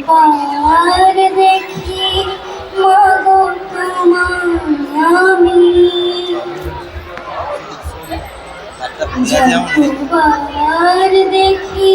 যতবার দেখি মাগো আমি। পাওয়ার দেখি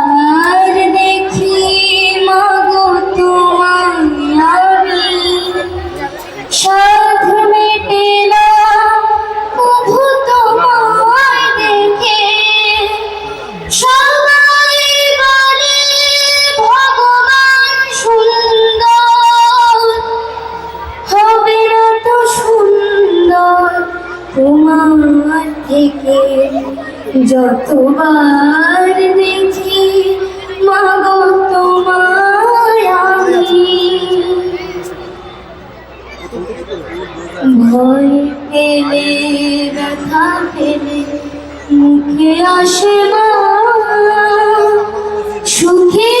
যতবার দেখি মাগো তোমায় ভয় পেলে ব্যথা পেলে মুখে আসে মা সুখেতে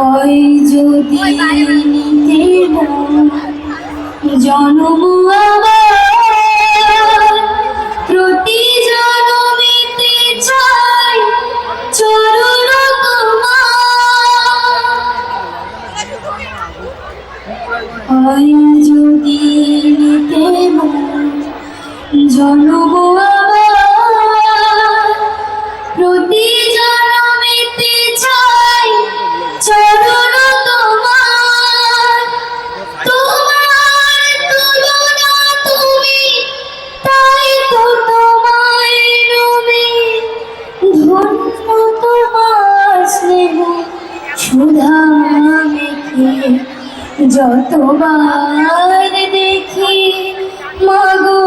হয় যদি নিতে জন্ম আবার প্রতি জন্মিতে চাই চরণ হয় যদি নিতে জন্ম প্রতি যতবার দেখি মাগো